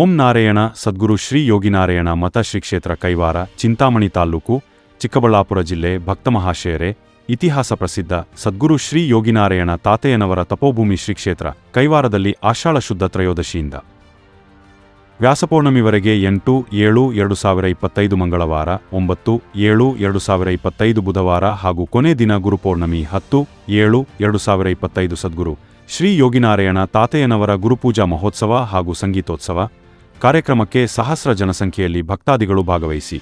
ಓಂ ನಾರಾಯಣ ಸದ್ಗುರು ಶ್ರೀ ಯೋಗಿನಾರಾಯಣ ಮತ ಶ್ರೀ ಕ್ಷೇತ್ರ ಕೈವಾರ, ಚಿಂತಾಮಣಿ ತಾಲೂಕು, ಚಿಕ್ಕಬಳ್ಳಾಪುರ ಜಿಲ್ಲೆ ಭಕ್ತಮಹಾಶಯರೇ ಇತಿಹಾಸ ಪ್ರಸಿದ್ಧ ಸದ್ಗುರು ಶ್ರೀ ಯೋಗಿನಾರಾಯಣ ತಾತೆಯನವರ ತಪೋಭೂಮಿ ಶ್ರೀ ಕ್ಷೇತ್ರ ಕೈವಾರದಲ್ಲಿ ಆಷಾಢ ಶುದ್ಧ ತ್ರಯೋದಶಿಯಿಂದ. ವ್ಯಾಸಪೌರ್ಣಮಿವರೆಗೆ ಎಂಟು, ಏಳು, ಎರಡು ಸಾವಿರ ಇಪ್ಪತ್ತೈದು ಮಂಗಳವಾರ, ಒಂಬತ್ತು, ಏಳು, ಎರಡು ಸಾವಿರ ಇಪ್ಪತ್ತೈದು ಬುಧವಾರ ಹಾಗೂ ಕೊನೆ ದಿನ ಗುರುಪೌರ್ಣಮಿ ಹತ್ತು, ಏಳು, ಎರಡು ಸಾವಿರ ಇಪ್ಪತ್ತೈದು ಸದ್ಗುರು ಶ್ರೀ ಯೋಗಿನಾರಾಯಣ ತಾತೆಯನವರ ಗುರುಪೂಜಾ ಮಹೋತ್ಸವ ಹಾಗೂ ಸಂಗೀತೋತ್ಸವ ಕಾರ್ಯಕ್ರಮಕ್ಕೆ ಸಹಸ್ರ ಜನಸಂಖ್ಯೆಯಲ್ಲಿ ಭಕ್ತಾದಿಗಳು ಭಾಗವಹಿಸಿ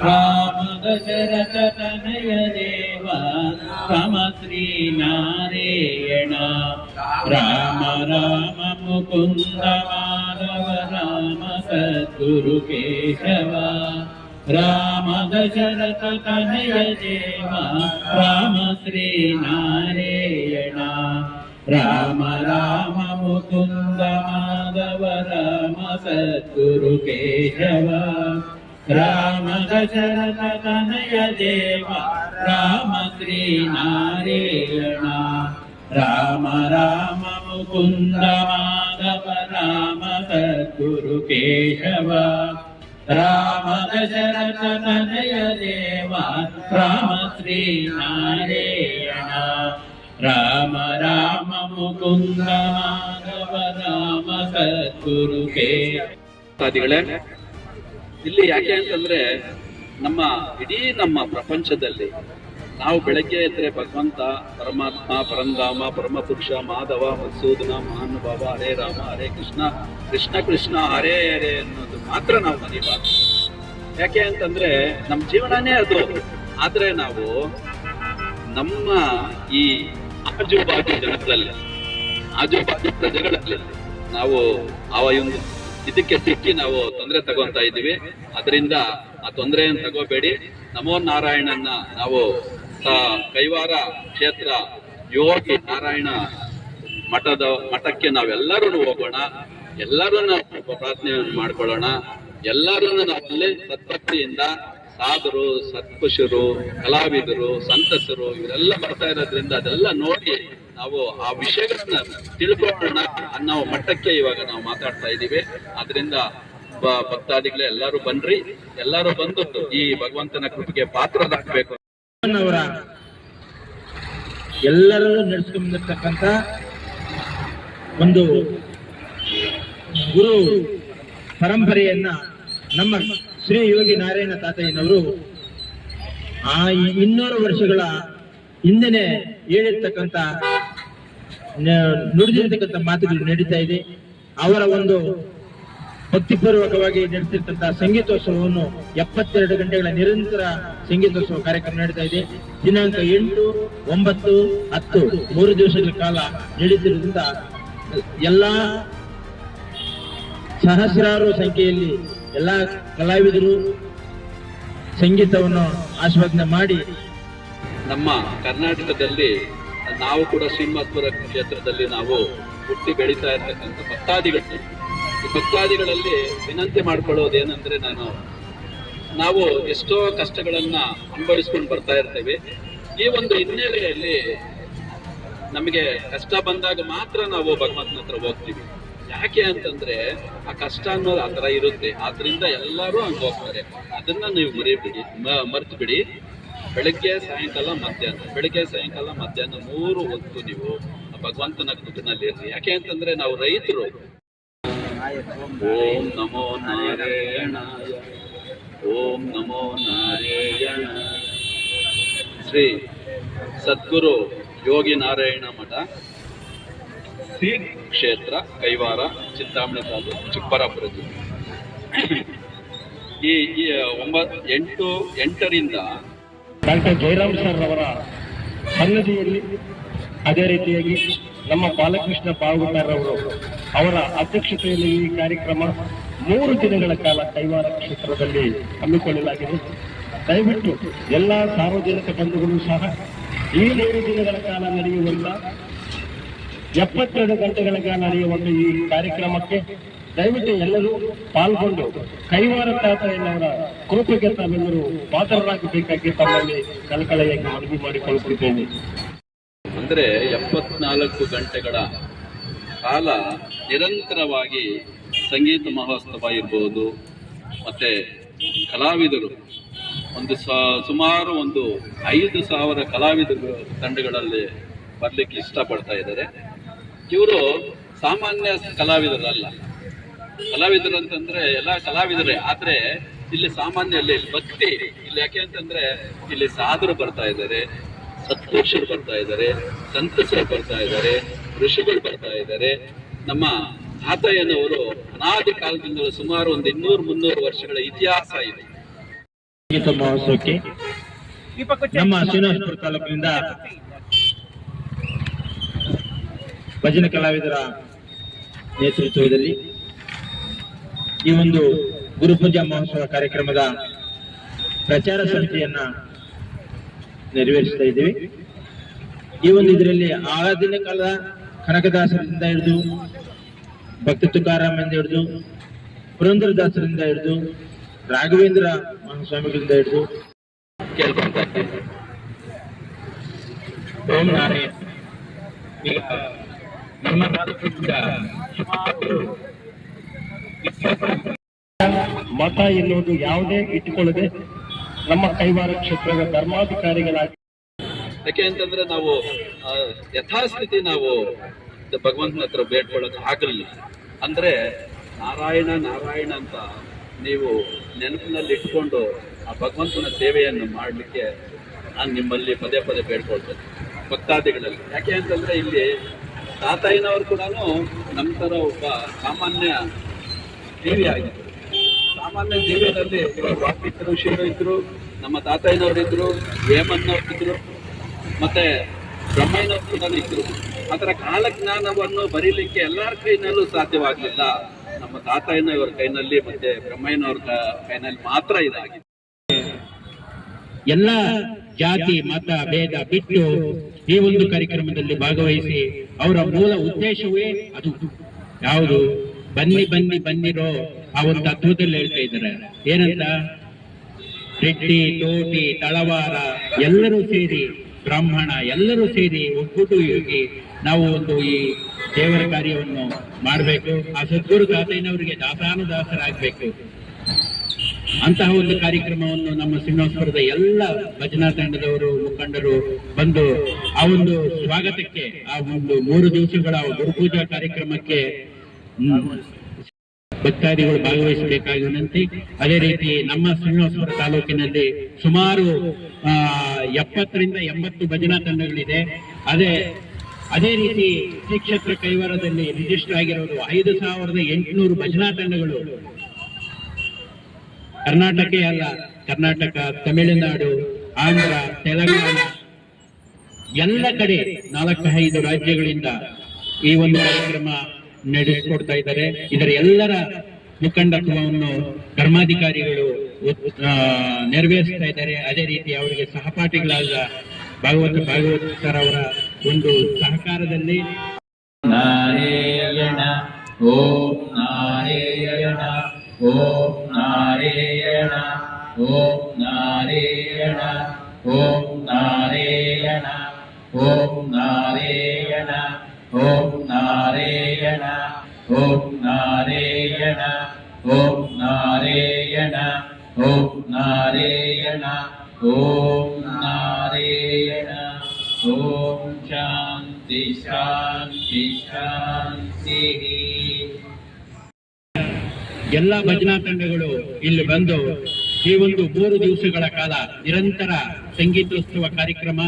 ರಾಮ ದಶರಥ ತನಯ ದೇವ ರಾಮ ಶ್ರೀನಾರಾಯಣ ರಾಮ ರಾಮ ಮುಕುಂದ ಮಾಧವ ರಾಮ ಸದ್ಗುರು ಕೇಶವ ರಾಮ ದಶರಥ ತನಯ ದೇವ ರಾಮ ಶ್ರೀನಾರಾಯಣ ರಾಮ ರಾಮ ಮುಕುಂದ ಮಾಧವ ರಾಮ ಸದ್ಗುರು ಕೇಶವ ರಾಮ ದಶರಥ ತನಯ ದೇವ ರಾಮ ಶ್ರೀ ನಾರಾಯಣ ರಾಮ ರಾಮ ಮುಕುಂದ ಮಾಧವ ರಾಮ ಸದ್ಗುರು ಕೇಶವ ರಾಮ ದಶರಥ ತನಯ ದೇವ ರಾಮ ಶ್ರೀ ನಾರಾಯಣ ರಾಮ ರಾಮ ಮುಕುಂದ, ಮಾಧವ, ರಾಮ ಭಕ್ತಾದಿಗಳೇ ಇಲ್ಲಿ ಯಾಕೆ ಅಂತಂದ್ರೆ ನಮ್ಮ ಇಡೀ ನಮ್ಮ ಪ್ರಪಂಚದಲ್ಲಿ ನಾವು ಬೆಳಗ್ಗೆ ಎದ್ರೆ ಭಗವಂತ, ಪರಮಾತ್ಮ, ಪರಂಧಾಮ, ಪರಮಪುರುಷ, ಮಾಧವ ಮಧುಸೂದನ ಮಹಾನುಭಾವ, ಹರೇ ರಾಮ, ಹರೇ ಕೃಷ್ಣ ಕೃಷ್ಣ ಕೃಷ್ಣ, ಹರೇ ಹರೇ ಅನ್ನೋದು ಮಾತ್ರ ನಾವು ಮರಿಬಾರ್ದು. ಯಾಕೆ ಅಂತಂದ್ರೆ ನಮ್ಮ ಜೀವನನೇ ಅದು. ಆದ್ರೆ ನಾವು ನಮ್ಮ ಈ ಆಜು ಬಾಜು ಜನಗಳಲ್ಲಿ, ಆಜು ಬಾಜು ಪ್ರಜೆಗಳಲ್ಲಿ ನಾವು ಆ ಇದಕ್ಕೆ ಸಿಕ್ಕಿ ನಾವು ತೊಂದರೆ ತಗೋತಾ ಇದ್ದೀವಿ. ಅದರಿಂದ ಆ ತೊಂದರೆಯನ್ನು ತಗೋಬೇಡಿ. ನಮೋ ನಾರಾಯಣನ್ನ ನಾವು ಕೈವಾರ ಕ್ಷೇತ್ರ ಯೋಗಿ ನಾರಾಯಣ ಮಠದ ಮಠಕ್ಕೆ ನಾವೆಲ್ಲರೂ ಹೋಗೋಣ. ಎಲ್ಲರೂ ಪ್ರಾರ್ಥನೆಯನ್ನು ಮಾಡ್ಕೊಳ್ಳೋಣ. ಎಲ್ಲರೂ ನಾವಲ್ಲಿ ಸದ್ಭಕ್ತಿಯಿಂದ ಸಾಧುರು ಸತ್ಪುಷರು ಕಲಾವಿದರು, ಸಂತಸರು, ಇವರೆಲ್ಲ ಬರ್ತಾ ಇರೋದ್ರಿಂದ ಅದೆಲ್ಲ ನೋಡಿ ನಾವು ಆ ವಿಷಯಗಳನ್ನ ತಿಳ್ಕೊಳ್ಳೋಣ ಅನ್ನೋ ಮಟ್ಟಕ್ಕೆ ಇವಾಗ ನಾವು ಮಾತಾಡ್ತಾ ಇದ್ದೀವಿ. ಅದರಿಂದ ಭಕ್ತಾದಿಗಳೇ ಎಲ್ಲರೂ ಬನ್ರಿ. ಎಲ್ಲರೂ ಬಂದು ಈ ಭಗವಂತನ ಕೃಪೆಗೆ ಪಾತ್ರರಾಗಬೇಕು. ಅವರ ಎಲ್ಲರಲ್ಲೂ ನಡೆಸ್ಕೊಂಡಿರ್ತಕ್ಕಂಥ ಒಂದು ಗುರು ಪರಂಪರೆಯನ್ನ ನಮ್ಮ ಶ್ರೀ ಯೋಗಿ ನಾರಾಯಣ ತಾತಯ್ಯನವರು ಆ ಇನ್ನೂರು ವರ್ಷಗಳ ಹಿಂದೆನೆ ಹೇಳಿರ್ತಕ್ಕಂಥ ನುಡಿದಿರ್ತಕ್ಕಂಥ ಮಾತುಗಳು ನಡೀತಾ ಇದೆ. ಅವರ ಒಂದು ಭಕ್ತಿಪೂರ್ವಕವಾಗಿ ನಡೆಸಿರ್ತಕ್ಕಂಥ ಸಂಗೀತೋತ್ಸವವನ್ನು ಎಪ್ಪತ್ತೆರಡು ಗಂಟೆಗಳ ನಿರಂತರ ಸಂಗೀತೋತ್ಸವ ಕಾರ್ಯಕ್ರಮ ನಡೀತಾ ಇದೆ. ದಿನಾಂಕ ಎಂಟು, ಒಂಬತ್ತು, ಹತ್ತು, ಮೂರು ದಿವಸಗಳ ಕಾಲ ನಡೀತಿರುವುದರಿಂದ ಎಲ್ಲಾ ಸಹಸ್ರಾರು ಸಂಖ್ಯೆಯಲ್ಲಿ ಎಲ್ಲಾ ಕಲಾವಿದರು ಸಂಗೀತವನ್ನು ಆಸ್ವಾದನೆ ಮಾಡಿ ನಮ್ಮ ಕರ್ನಾಟಕದಲ್ಲಿ, ನಾವು ಕೂಡ ಶ್ರೀನಿವಾಸಪುರ ಕ್ಷೇತ್ರದಲ್ಲಿ ನಾವು ಹುಟ್ಟಿ ಬೆಳೀತಾ ಇರ್ತಕ್ಕಂಥ ಭಕ್ತಾದಿಗಳು. ಈ ಭಕ್ತಾದಿಗಳಲ್ಲಿ ವಿನಂತಿ ಮಾಡ್ಕೊಳ್ಳೋದು ಏನಂದ್ರೆ ನಾನು, ನಾವು ಎಷ್ಟೋ ಕಷ್ಟಗಳನ್ನ ಅನುಭವಿಸ್ಕೊಂಡು ಬರ್ತಾ ಇರ್ತೇವೆ. ಈ ಒಂದು ಹಿನ್ನೆಲೆಯಲ್ಲಿ ನಮಗೆ ಕಷ್ಟ ಬಂದಾಗ ಮಾತ್ರ ನಾವು ಭಗವಂತನ ಹತ್ರ ಹೋಗ್ತೀವಿ. ಯಾಕೆ ಅಂತಂದ್ರೆ ಆ ಕಷ್ಟ ಅನ್ನೋದು ಆ ಥರ ಇರುತ್ತೆ. ಆದ್ರಿಂದ ಎಲ್ಲರೂ ಹಂಗ ಹೋಗ್ತಾರೆ. ಅದನ್ನ ನೀವು ಮರಿಬಿಡಿ ಮರ್ತು ಬಿಡಿ ಬೆಳಗ್ಗೆ, ಸಾಯಂಕಾಲ, ಮಧ್ಯಾಹ್ನ. ಬೆಳಗ್ಗೆ, ಸಾಯಂಕಾಲ, ಮಧ್ಯಾಹ್ನ ಮೂರು ಹೊತ್ತು ನೀವು ಭಗವಂತನ ಕೃತಿನಲ್ಲಿ ಇರ್ರಿ ಯಾಕೆ ಅಂತಂದ್ರೆ ನಾವು ರೈತರು. ಓಂ ನಮೋ ನಾರಾಯಣ. ಓಂ ನಮೋ ನಾರಾಯಣ. ಶ್ರೀ ಸದ್ಗುರು ಯೋಗಿ ನಾರಾಯಣ ಮಠ. ಶ್ರೀ ಕ್ಷೇತ್ರ, ಕೈವಾರ ಚಿಂತಾಮಣಿ ತಾಲೂಕು ಚಿಕ್ಕಬಳ್ಳಾಪುರ ಜಿಲ್ಲೆ. ಈ ಒಂಬತ್ತು ಎಂಟು, ಎಂಟರಿಂದ ಡಾಕ್ಟರ್ ಜಯರಾಮ್ ಸರ್ ಅವರ ಸನ್ನದಿಯಲ್ಲಿ ಅದೇ ರೀತಿಯಾಗಿ ನಮ್ಮ ಬಾಲಕೃಷ್ಣ ಪಾವಗುತ್ತಾರ್ ಅವರು ಅವರ ಅಧ್ಯಕ್ಷತೆಯಲ್ಲಿ ಈ ಕಾರ್ಯಕ್ರಮ ಮೂರು ದಿನಗಳ ಕಾಲ ಕೈವಾರ ಕ್ಷೇತ್ರದಲ್ಲಿ ಹಮ್ಮಿಕೊಳ್ಳಲಾಗಿದೆ. ದಯವಿಟ್ಟು ಎಲ್ಲ ಸಾರ್ವಜನಿಕ ಬಂಧುಗಳು ಸಹ ಈ ಮೂರು ದಿನಗಳ ಕಾಲ ನಡೆಯುವಂತ ಎಪ್ಪತ್ತೆರಡು ಗಂಟೆಗಳ ಕಾಲ ಒಂದು ಈ ಕಾರ್ಯಕ್ರಮಕ್ಕೆ ದಯವಿಟ್ಟು ಎಲ್ಲರೂ ಪಾಲ್ಗೊಂಡು ಕೈವಾರ ತಾತಯ್ಯನವರ ಕೃಪೆಗೆ ತಾವೆಲ್ಲರೂ ಪಾತ್ರರಾಗಬೇಕಾಗಿ ತಮ್ಮಲ್ಲಿ ಕಳಕಳೆಯಾಗಿ ಮನವಿ ಮಾಡಿಕೊಳ್ಳುತ್ತಿದ್ದೇನೆ. ಅಂದ್ರೆ ಎಪ್ಪತ್ನಾಲ್ಕು ಗಂಟೆಗಳ ಕಾಲ ನಿರಂತರವಾಗಿ ಸಂಗೀತ ಮಹೋತ್ಸವ ಇರ್ಬೋದು, ಮತ್ತೆ ಕಲಾವಿದರು, ಒಂದು ಸುಮಾರು ಒಂದು ಐದು ಸಾವಿರ ಕಲಾವಿದರು ತಂಡಗಳಲ್ಲಿ ಬರ್ಲಿಕ್ಕೆ ಇಷ್ಟಪಡ್ತಾ ಇದ್ದಾರೆ. ಇವರು ಸಾಮಾನ್ಯ ಕಲಾವಿದರಲ್ಲ. ಕಲಾವಿದರು ಅಂತಂದ್ರೆ ಎಲ್ಲ ಕಲಾವಿದರೇ. ಆದ್ರೆ ಇಲ್ಲಿ ಸಾಮಾನ್ಯ ಇಲ್ಲಿ ಭಕ್ತಿ ಇಲ್ಲಿ. ಯಾಕೆ ಅಂತಂದ್ರೆ ಇಲ್ಲಿ ಸಾಧರು ಬರ್ತಾ ಇದ್ದಾರೆ ಸತ್ಪುರುಷರು ಬರ್ತಾ ಇದ್ದಾರೆ ಸಂತಸರು ಬರ್ತಾ ಇದ್ದಾರೆ ಋಷಿಗಳು ಬರ್ತಾ ಇದ್ದಾರೆ. ನಮ್ಮ ಆತಯ್ಯನವರು ಅನಾದಿ ಕಾಲದಿಂದಲೂ ಸುಮಾರು ಒಂದು ಇನ್ನೂರು ಮುನ್ನೂರು ವರ್ಷಗಳ ಇತಿಹಾಸ ಇದೆ. ಸಂಗೀತ ಮಹೋತ್ಸವಕ್ಕೆ ನಮ್ಮ ಶ್ರೀನಿವಾಸಪುರ ತಾಲೂಕಿನಿಂದ ಭಜನೆ ಕಲಾವಿದರ ನೇತೃತ್ವದಲ್ಲಿ ಈ ಒಂದು ಗುರುಪೂಜಾ ಮಹೋತ್ಸವ ಕಾರ್ಯಕ್ರಮದ ಪ್ರಚಾರ ಸಮಿತಿಯನ್ನ ನೆರವೇರಿಸ್ತಾ ಇದ್ದೀವಿ. ಈ ಒಂದು ಇದರಲ್ಲಿ ಆಗಿನ ಕಾಲದ ಕನಕದಾಸರಿಂದ ಹಿಡಿದು, ಭಕ್ತ ತುಕಾರಾಮದಿಂದ ಹಿಡಿದು, ಪುರಂದರದಾಸರಿಂದ ಹಿಡಿದು, ರಾಘವೇಂದ್ರ ಮಹಾಸ್ವಾಮಿಗಳಿಂದ ಹಿಡಿದು ಕೇಳ್ಕೊಂತ ಓಂ ನಾರಾಯಣ ನಮ್ಮ ಮತ ಎನ್ನುವುದು ಯಾವುದೇ ಇಟ್ಟುಕೊಳ್ಳದೆ ನಮ್ಮ ಕೈವಾರ ಕ್ಷೇತ್ರದ ಧರ್ಮಾಧಿಕಾರಿಗಳಾಗಿ ಯಾಕೆ ಅಂತಂದ್ರೆ ನಾವು ಯಥಾಸ್ಥಿತಿ ನಾವು ಭಗವಂತನ ಹತ್ರ ಬೇಡ್ಕೊಳ್ಳೋಕೆ ಆಗಲಿಲ್ಲ. ಅಂದ್ರೆ ನಾರಾಯಣ ನಾರಾಯಣ ಅಂತ ನೀವು ನೆನಪಿನಲ್ಲಿ ಇಟ್ಕೊಂಡು ಆ ಭಗವಂತನ ಸೇವೆಯನ್ನು ಮಾಡಲಿಕ್ಕೆ ನಾನು ನಿಮ್ಮಲ್ಲಿ ಪದೇ ಪದೇ ಬೇಡ್ಕೊಳ್ತೇನೆ, ಭಕ್ತಾದಿಗಳಲ್ಲಿ. ಯಾಕೆ ಅಂತಂದ್ರೆ ಇಲ್ಲಿ ತಾತಯ್ಯನವರು ಕೂಡ ನಮ್ಮ ಥರ ಒಬ್ಬ ಸಾಮಾನ್ಯ ಜೀವಿ ಆಗಿದ್ದರು ಸಾಮಾನ್ಯ ಜೀವನದಲ್ಲಿ ವಾಲ್ಮೀಕಿ ಶಿವರು ಇದ್ದರು ನಮ್ಮ ತಾತಯ್ಯನವರು ಇದ್ದರು ಹೇಮನ್ನವ್ರು ಇದ್ದರು ಮತ್ತೆ ಬ್ರಹ್ಮಯ್ಯನವ್ರು ಕೂಡ ಇದ್ರು ಅದರ ಕಾಲಜ್ಞಾನವನ್ನು ಬರೀಲಿಕ್ಕೆ ಎಲ್ಲರ ಕೈನಲ್ಲೂ ಸಾಧ್ಯವಾಗಲಿಲ್ಲ. ನಮ್ಮ ತಾತಯ್ಯನವರ ಕೈನಲ್ಲಿ ಮತ್ತೆ ಬ್ರಹ್ಮಯ್ಯನವ್ರ ಕೈನಲ್ಲಿ ಮಾತ್ರ ಇದಾಗಿದೆ. ಎಲ್ಲ ಜಾತಿ, ಮತ, ಭೇದ ಬಿಟ್ಟು ಈ ಒಂದು ಕಾರ್ಯಕ್ರಮದಲ್ಲಿ ಭಾಗವಹಿಸಿ ಅವರ ಮೂಲ ಉದ್ದೇಶವೇ ಅದು. ಯಾವುದು? ಬನ್ನಿ ಬನ್ನಿ, ಬನ್ನಿರೋ ಆ ಒಂದು ತತ್ವದಲ್ಲಿ ಹೇಳ್ತಾ ಇದ್ದಾರೆ. ಏನಂತ? ರೆಡ್ಡಿ, ತೋಟಿ, ತಳವಾರ ಎಲ್ಲರೂ ಸೇರಿ, ಬ್ರಾಹ್ಮಣ ಎಲ್ಲರೂ ಸೇರಿ ಒಗ್ಗೂಟು ಯೋಗಿ ನಾವು ಒಂದು ಈ ದೇವರ ಕಾರ್ಯವನ್ನು ಮಾಡಬೇಕು. ಆ ಸದ್ಗುರು ತಾತಯ್ಯನವರಿಗೆ ದಾಸಾನುದಾಸರಾಗಬೇಕು. ಅಂತಹ ಒಂದು ಕಾರ್ಯಕ್ರಮವನ್ನು ನಮ್ಮ ಸಿಂಹಾಸ್ಪುರದ ಎಲ್ಲ ಭಜನಾ ತಂಡದವರು ಮುಖಂಡರು ಬಂದು ಆ ಒಂದು ಸ್ವಾಗತಕ್ಕೆ, ಆ ಒಂದು ಮೂರು ದಿವಸಗಳ ಗುರುಪೂಜಾ ಕಾರ್ಯಕ್ರಮಕ್ಕೆ ಭಕ್ತಾದಿಗಳು ಭಾಗವಹಿಸಬೇಕಾಗಿ ವಿನಂತಿ ಅದೇ ರೀತಿ ನಮ್ಮ ಶ್ರೀನಿವಾಸಪುರ ತಾಲೂಕಿನಲ್ಲಿ ಸುಮಾರು ಎಪ್ಪತ್ತರಿಂದ ಎಂಬತ್ತು ಭಜನಾ ತಂಡಗಳಿದೆ ಅದೇ ಅದೇ ರೀತಿ ಶ್ರೀಕ್ಷೇತ್ರ ಕೈವಾರದಲ್ಲಿ ರಿಜಿಸ್ಟರ್ ಆಗಿರೋದು ಐದು ಸಾವಿರದ ಎಂಟುನೂರು ಭಜನಾ ತಂಡಗಳು ಕರ್ನಾಟಕ ಅಲ್ಲ, ಕರ್ನಾಟಕ, ತಮಿಳುನಾಡು, ಆಂಧ್ರ, ತೆಲಂಗಾಣ, ಎಲ್ಲ ಕಡೆ ನಾಲ್ಕು ಐದು ರಾಜ್ಯಗಳಿಂದ ಈ ಒಂದು ಕಾರ್ಯಕ್ರಮ ನಡೆಸಿಕೊಡ್ತಾ ಇದ್ದಾರೆ. ಇದರ ಎಲ್ಲರ ಮುಖಂಡತ್ವವನ್ನು ಧರ್ಮಾಧಿಕಾರಿಗಳು ನೆರವೇರಿಸ್ತಾ ಇದ್ದಾರೆ. ಅದೇ ರೀತಿ ಅವರಿಗೆ ಸಹಪಾಠಿಗಳಾದ ಭಾಗವತ ಭಾಗವತರ ಅವರ ಒಂದು ಸಹಕಾರದಲ್ಲಿ ಓಂ ನಾರಾಯಣ ಓಂ ನಾರಾಯಣ. नारायण ॐ नारायण ॐ नारायण ॐ नारायण ॐ नारायण ॐ नारायण ॐ नारायण ॐ नारायण ॐ नारायण ॐ शान्ति शान्ति शान्तिः। ಎಲ್ಲ ಭಜನಾ ತಂಡಗಳು ಇಲ್ಲಿ ಬಂದು ಈ ಒಂದು ಮೂರು ದಿವಸಗಳ ಕಾಲ ನಿರಂತರ ಸಂಗೀತೋತ್ಸವ ಕಾರ್ಯಕ್ರಮ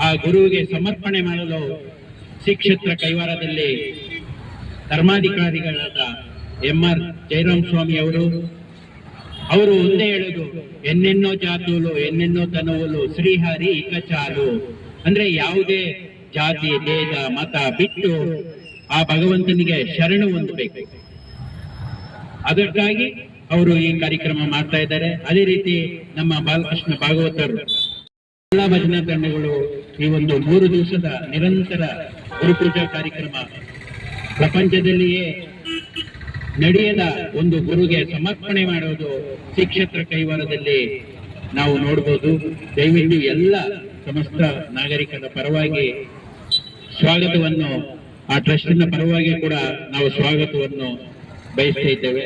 ಆ ಗುರುವಿಗೆ ಸಮರ್ಪಣೆ ಮಾಡಲು ಶಿಕ್ಷೇತ್ರ ಕೈವಾರದಲ್ಲಿ ಧರ್ಮಾಧಿಕಾರಿಗಳಾದ ಎಂ ಆರ್ ಜಯರಾಮ್ ಸ್ವಾಮಿ ಅವರು. ಅವರು ಒಂದೇ ಹೇಳುದು, ಎನ್ನೆನ್ನೋ ಜಾತುಲು, ಎನ್ನೆನ್ನೋ ತನುವುಲು, ಶ್ರೀಹರಿ ಇಕ ಚಾಲು ಅಂದ್ರೆ ಯಾವುದೇ ಜಾತಿ, ಭೇದ, ಮತ ಬಿಟ್ಟು ಆ ಭಗವಂತನಿಗೆ ಶರಣು ಹೊಂದಬೇಕು. ಅದಕ್ಕಾಗಿ ಅವರು ಈ ಕಾರ್ಯಕ್ರಮ ಮಾಡ್ತಾ ಇದ್ದಾರೆ. ಅದೇ ರೀತಿ ನಮ್ಮ ಬಾಲಕೃಷ್ಣ ಭಾಗವತರು ಎಲ್ಲಾ ಭಜನಾ ತಂಡಗಳು ಈ ಒಂದು ಮೂರು ದಿವಸದ ನಿರಂತರ ಗುರುಪೂಜಾ ಕಾರ್ಯಕ್ರಮ ಪ್ರಪಂಚದಲ್ಲಿಯೇ ನಡೆಯದ ಒಂದು ಗುರುಗೆ ಸಮರ್ಪಣೆ ಮಾಡೋದು ಶ್ರೀಕ್ಷೇತ್ರ ಕೈವಾರದಲ್ಲಿ ನಾವು ನೋಡಬಹುದು ದಯವಿಟ್ಟು ಎಲ್ಲ ಸಮಸ್ತ ನಾಗರಿಕರ ಪರವಾಗಿ ಸ್ವಾಗತವನ್ನು, ಆ ಟ್ರಸ್ಟಿನ ಪರವಾಗಿ ಕೂಡ ನಾವು ಸ್ವಾಗತವನ್ನು ಬಯಸ್ತಾ ಇದ್ದೇವೆ